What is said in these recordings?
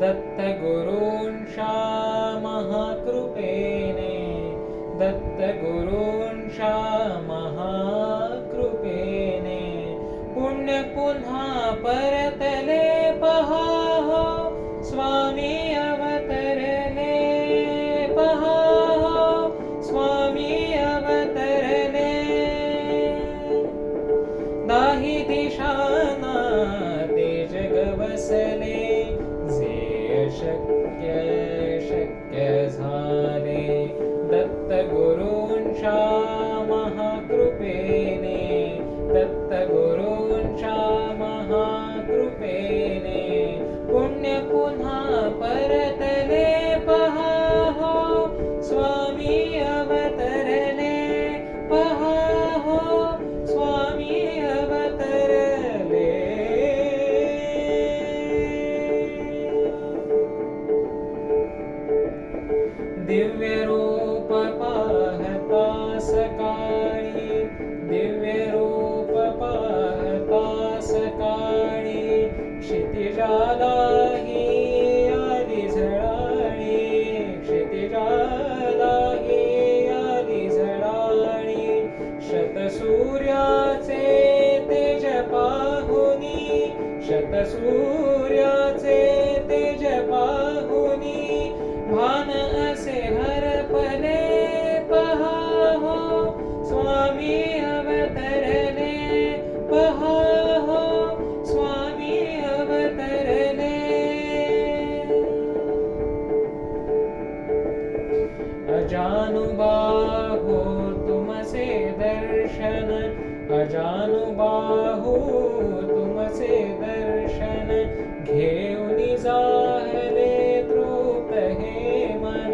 दत्त गुरुन् शा महाकृपेणे दत्त गुरुन् शा परतले check. दिव्य रूप पाहता सकाळी. दिव्य रूप पाहता सकाळी. क्षितिजाला ही आली झळाळी. क्षितिजाला ही आली झळाळी. शतसूर्याचे तेज पाहुनी. शतसूर्य अजानुबाहो तुमसे दर्शन। अजानुबाहो तुमसे दर्शन। दर्शनघे जाहरे धृत हे मन।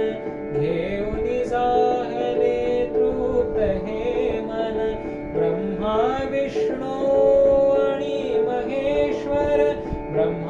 घे निहरे धृत हे मन। ब्रह्मा विष्णोणि महेश्वर। ब्रह्मा